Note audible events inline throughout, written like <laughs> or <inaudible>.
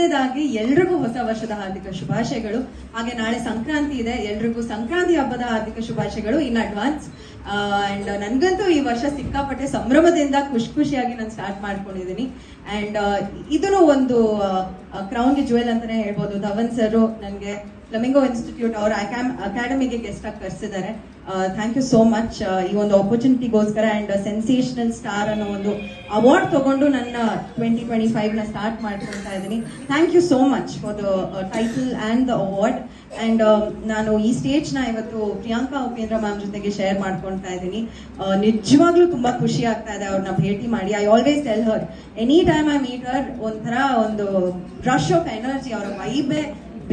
ಮೊದಲನೇದಾಗಿ ಎಲ್ರಿಗೂ ಹೊಸ ವರ್ಷದ ಹಾರ್ದಿಕ ಶುಭಾಶಯಗಳು. ಹಾಗೆ ನಾಳೆ ಸಂಕ್ರಾಂತಿ ಇದೆ. ಎಲ್ರಿಗೂ ಸಂಕ್ರಾಂತಿ ಹಬ್ಬದ ಹಾರ್ದಿಕ ಶುಭಾಶಯಗಳು. In advance. ಅಂಡ್ ನನ್ಗಂತೂ ಈ ವರ್ಷ ಸಿಕ್ಕಾಪಟ್ಟೆ ಸಂಭ್ರಮದಿಂದ ಖುಷಿ ಖುಷಿಯಾಗಿ ನಾನು ಸ್ಟಾರ್ಟ್ ಮಾಡ್ಕೊಂಡಿದ್ದೀನಿ. ಅಂಡ್ ಇದನ್ನು ಒಂದು ಕ್ರೌನ್ಗೆ ಜುವೆಲ್ ಅಂತಾನೆ ಹೇಳ್ಬೋದು. ಧವನ್ ಸರ್ ನನಗೆ ಫ್ಲಮಿಂಗೋ ಇನ್ಸ್ಟಿಟ್ಯೂಟ್ ಅವ್ರ ಅಕಾಡೆಮಿಗೆ ಗೆಸ್ಟ್ ಆಗಿ ಕರೆಸಿದ್ದಾರೆ. ಥ್ಯಾಂಕ್ ಯು ಸೋ ಮಚ್ ಈ ಒಂದು ಆಪರ್ಚುನಿಟಿಗೋಸ್ಕರ ಅಂಡ್ ಸೆನ್ಸೇಷನಲ್ ಸ್ಟಾರ್ ಅನ್ನೋ ಒಂದು ಅವಾರ್ಡ್ ತಗೊಂಡು ನನ್ನ ಟ್ವೆಂಟಿ ಟ್ವೆಂಟಿ ಫೈವ್ನ ಸ್ಟಾರ್ಟ್ ಮಾಡ್ಕೊಳ್ತಾ ಇದ್ದೀನಿ. Thank you so much for the title and the award and ನಾನು ಈ ಸ್ಟೇಜ್ನ ಇವತ್ತು ಪ್ರಿಯಾಂಕಾ ಉಪೇಂದ್ರ ಮ್ಯಾಮ್ ಜೊತೆಗೆ ಶೇರ್ ಮಾಡ್ಕೊಳ್ತಾ ಇದ್ದೀನಿ. ನಿಜವಾಗ್ಲೂ ತುಂಬಾ ಖುಷಿ ಆಗ್ತಾ ಇದೆ ಅವ್ರನ್ನ ಭೇಟಿ ಮಾಡಿ. I always tell her any time I meet her ಒಂಥರ ಒಂದು ರಶ್ ಆಫ್ ಎನರ್ಜಿ ಅವರ ವೈಬೇ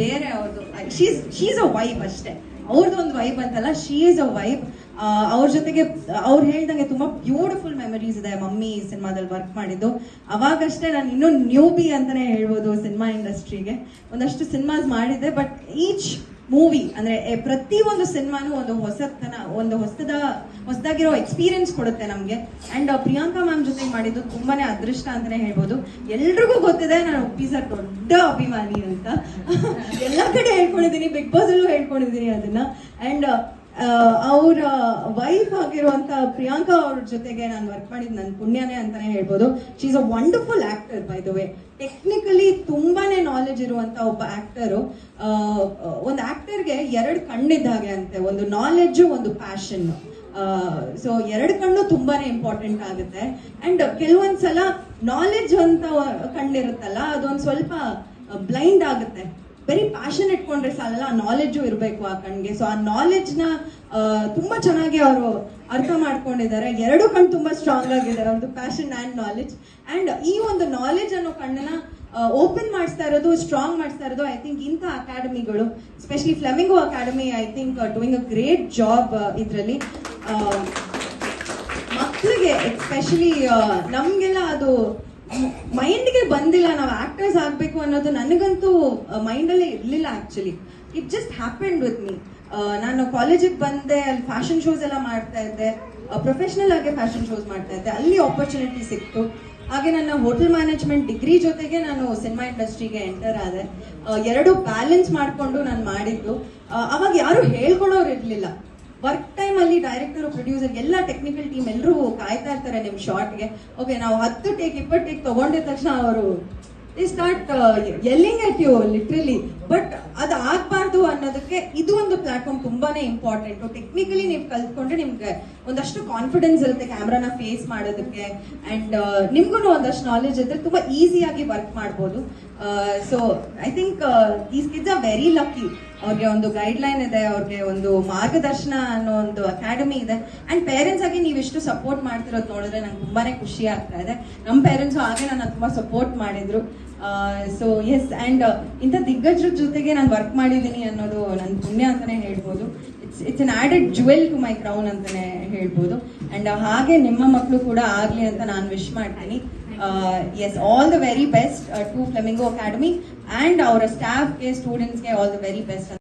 ಬೇರೆ ಅವ್ರದ್ದು ಶೀಸ್ ಶೀಸ್ ಅ ವೈಬ್ ಅಷ್ಟೇ. ಅವ್ರದ್ದು ಒಂದು ವೈಬ್ ಅಂತಲ್ಲ ಶೀ ಈಸ್ ಅ ವೈಬ್ ಅವ್ರ ಜೊತೆಗೆ, ಅವ್ರು ಹೇಳ್ದಂಗೆ ತುಂಬಾ ಬ್ಯೂಟಿಫುಲ್ ಮೆಮರೀಸ್ ಇದೆ ಮಮ್ಮಿ ಸಿನಿಮಾದಲ್ಲಿ ವರ್ಕ್ ಮಾಡಿದ್ದು. ಅವಾಗಷ್ಟೇ ನಾನು ಇನ್ನೂ ನ್ಯೂಬಿ ಅಂತಾನೆ ಹೇಳ್ಬೋದು ಸಿನಿಮಾ ಇಂಡಸ್ಟ್ರಿಗೆ ಒಂದಷ್ಟು ಸಿನಿಮಾಸ್ ಮಾಡಿದ್ದೆ ಬಟ್ ಈಚ್ ಮೂವಿ ಅಂದ್ರೆ ಪ್ರತಿ ಒಂದು ಸಿನಿಮಾನು ಒಂದು ಹೊಸತನ, ಒಂದು ಹೊಸದ, ಹೊಸದಾಗಿರೋ ಎಕ್ಸ್ಪೀರಿಯನ್ಸ್ ಕೊಡುತ್ತೆ ನಮಗೆ. ಅಂಡ್ ಪ್ರಿಯಾಂಕಾ ಮ್ಯಾಮ್ ಜೊತೆ ಮಾಡಿದ್ದು ತುಂಬಾನೇ ಅದೃಷ್ಟ ಅಂತಾನೆ ಹೇಳ್ಬೋದು. ಎಲ್ರಿಗೂ ಗೊತ್ತಿದೆ, ನಾನು ಉಪ್ಪಿ ಸರ್ ದೊಡ್ಡ ಅಭಿಮಾನಿ ಅಂತ. <laughs> ಎಲ್ಲ ಕಡೆ ಹೇಳ್ಕೊಂಡಿದ್ದೀನಿ, ಬಿಗ್ ಬಾಸ್ ಅಲ್ಲೂ ಹೇಳ್ಕೊಂಡಿದ್ದೀನಿ ಅದನ್ನ. ಅಂಡ್ ಅವರ ವೈಫ್ ಆಗಿರುವಂತ ಪ್ರಿಯಾಂಕಾ ಅವ್ರ ಜೊತೆಗೆ ನಾನು ವರ್ಕ್ ಮಾಡಿದ್ ನನ್ನ ಪುಣ್ಯನೇ ಅಂತಾನೆ ಹೇಳ್ಬೋದು. She is a wonderful actor by the way technically ತುಂಬಾನೇ ನಾಲೆಜ್ ಇರುವಂತ ಒಬ್ಬ ಆಕ್ಟರು ಒಂದು ಆಕ್ಟರ್ಗೆ ಎರಡು ಕಣ್ಣಿದ್ದ ಹಾಗೆ ಅಂತೆ. ಒಂದು ನಾಲೆಡ್ಜು ಒಂದು ಪ್ಯಾಷನ್ ಸೊ ಎರಡು ಕಣ್ಣು ತುಂಬಾನೇ ಇಂಪಾರ್ಟೆಂಟ್ ಆಗುತ್ತೆ. ಅಂಡ್ ಕೆಲವೊಂದ್ಸಲ ನಾಲೆಡ್ಜ್ ಅಂತ ಕಣ್ಣಿರುತ್ತಲ್ಲ, ಅದೊಂದು ಸ್ವಲ್ಪ ಬ್ಲೈಂಡ್ ಆಗುತ್ತೆ. ಬರೀ ಪ್ಯಾಷನ್ ಇಟ್ಕೊಂಡ್ರೆ ಸಾಲಲ್ಲ, ಆ ನಾಲೆಡ್ಜು ಇರಬೇಕು ಆ ಕಣ್ಗೆ. ಸೊ ಆ ನಾಲೆಡ್ಜ್ನ ತುಂಬಾ ಚೆನ್ನಾಗಿ ಅವರು ಅರ್ಥ ಮಾಡ್ಕೊಂಡಿದ್ದಾರೆ. ಎರಡು ಕಣ್ ತುಂಬಾ ಸ್ಟ್ರಾಂಗ್ ಆಗಿದ್ದಾರೆ, ಒಂದು ಪ್ಯಾಷನ್ ಅಂಡ್ ನಾಲೆಡ್ಜ್ ಅಂಡ್ ಈ ಒಂದು ನಾಲೆಡ್ಜ್ ಅನ್ನೋ ಕಣ್ಣನ್ನ ಓಪನ್ ಮಾಡಿಸ್ತಾ ಇರೋದು ಸ್ಟ್ರಾಂಗ್ ಮಾಡಿಸ್ತಾ ಇರೋದು ಐ ಥಿಂಕ್ ಇಂಥ ಅಕಾಡೆಮಿಗಳು specially flamingo academy I think doing a great job ಇದರಲ್ಲಿ. ಮಕ್ಕಳಿಗೆ ಎಸ್ಪೆಷಲಿ ನಮಗೆಲ್ಲ ಅದು ಮೈಂಡ್ಗೆ ಬಂದಿಲ್ಲ, ನಾವು ಆಕ್ಟರ್ಸ್ ಆಗ್ಬೇಕು ಅನ್ನೋದು ನನಗಂತೂ ಮೈಂಡಲ್ಲೇ ಇರಲಿಲ್ಲ actually it just happened with me ನಾನು ಕಾಲೇಜಿಗೆ ಬಂದೆ, ಅಲ್ಲಿ ಫ್ಯಾಷನ್ ಶೋಸ್ ಎಲ್ಲ ಮಾಡ್ತಾ ಇದ್ದೆ. ಪ್ರೊಫೆಷನಲ್ ಆಗಿ ಫ್ಯಾಷನ್ ಶೋಸ್ ಮಾಡ್ತಾ ಇದ್ದೆ. ಅಲ್ಲಿ ಆಪರ್ಚುನಿಟಿ ಸಿಕ್ತು. ಹಾಗೆ ನನ್ನ ಹೋಟೆಲ್ ಮ್ಯಾನೇಜ್ಮೆಂಟ್ ಡಿಗ್ರಿ ಜೊತೆಗೆ ನಾನು ಸಿನಿಮಾ ಇಂಡಸ್ಟ್ರಿಗೆ ಎಂಟರ್ ಆದೆ. ಎರಡು ಬ್ಯಾಲೆನ್ಸ್ ಮಾಡಿಕೊಂಡು ನಾನು ಮಾಡಿದ್ದು. ಅವಾಗ ಯಾರು ಹೇಳ್ಕೊಡೋರು ಇರಲಿಲ್ಲ ವರ್ಕ್ ಟೈಮ್ ಅಲ್ಲಿ ಡೈರೆಕ್ಟರ್ ಪ್ರೊಡ್ಯೂಸರ್ ಎಲ್ಲ ಟೆಕ್ನಿಕಲ್ ಟೀಮ್ ಎಲ್ಲರೂ ಕಾಯ್ತಾ ಇರ್ತಾರೆ ನಿಮ್ ಶಾರ್ಟ್ಗೆ ಓಕೆ ನಾವು ಹತ್ತು ಟೇಕ್ ಇಪ್ಪತ್ತು ಟೇಕ್ ತಗೊಂಡಿದ ತಕ್ಷಣ ಅವರು start yelling at you literally but ಅದು ಆಗ್ಬಾರ್ದು ಅನ್ನೋದಕ್ಕೆ ಇದು ಒಂದು ಪ್ಲಾಟ್ಫಾರ್ಮ್ ತುಂಬಾನೇ ಇಂಪಾರ್ಟೆಂಟ್ ಟೆಕ್ನಿಕಲಿ ನೀವು ಕಲ್ತ್ಕೊಂಡ್ರೆ ನಿಮ್ಗೆ ಒಂದಷ್ಟು ಕಾನ್ಫಿಡೆನ್ಸ್ ಇರುತ್ತೆ ಕ್ಯಾಮ್ರಾನ ಫೇಸ್ ಮಾಡೋದಕ್ಕೆ. ಅಂಡ್ ನಿಮ್ಗೂ ಒಂದಷ್ಟು ನಾಲೆಜ್ ಇದ್ರೆ ತುಂಬಾ ಈಸಿಯಾಗಿ ವರ್ಕ್ ಮಾಡ್ಬೋದು. So I think these kids are very lucky ಅವ್ರಿಗೆ ಒಂದು ಗೈಡ್ ಲೈನ್ ಇದೆ, ಅವ್ರಿಗೆ ಒಂದು ಮಾರ್ಗದರ್ಶನ ಅನ್ನೋ ಒಂದು ಅಕಾಡೆಮಿ ಇದೆ. ಅಂಡ್ ಪೇರೆಂಟ್ಸ್ ಆಗಿ ನೀವು ಇಷ್ಟು ಸಪೋರ್ಟ್ ಮಾಡ್ತಿರೋದು ನೋಡಿದ್ರೆ ನಂಗೆ ತುಂಬಾನೇ ಖುಷಿ ಆಗ್ತಾ ಇದೆ. ನಮ್ಮ ಪೇರೆಂಟ್ಸ್ ಹಾಗೆ ನನ್ನ ತುಂಬಾ ಸಪೋರ್ಟ್ ಮಾಡಿದ್ರು. ಸೊ ಎಸ್ ಅಂಡ್ ಇಂಥ ದಿಗ್ಗಜರ ಜೊತೆಗೆ ನಾನು ವರ್ಕ್ ಮಾಡಿದ್ದೀನಿ ಅನ್ನೋದು ನನ್ನ ಪುಣ್ಯ ಅಂತಾನೆ ಹೇಳ್ಬೋದು. It's it's an added jewel to my crown ಅಂತಾನೆ ಹೇಳ್ಬೋದು. ಅಂಡ್ ಹಾಗೆ ನಿಮ್ಮ ಮಕ್ಕಳು ಕೂಡ ಆಗಲಿ ಅಂತ ನಾನು ವಿಶ್ ಮಾಡ್ತೀನಿ. Yes all the very best to flamingo academy and ಅವರ ಸ್ಟಾಫ್ಗೆ ಸ್ಟೂಡೆಂಟ್ಸ್ಗೆ ಆಲ್ ದ ವೆರಿ ಬೆಸ್ಟ್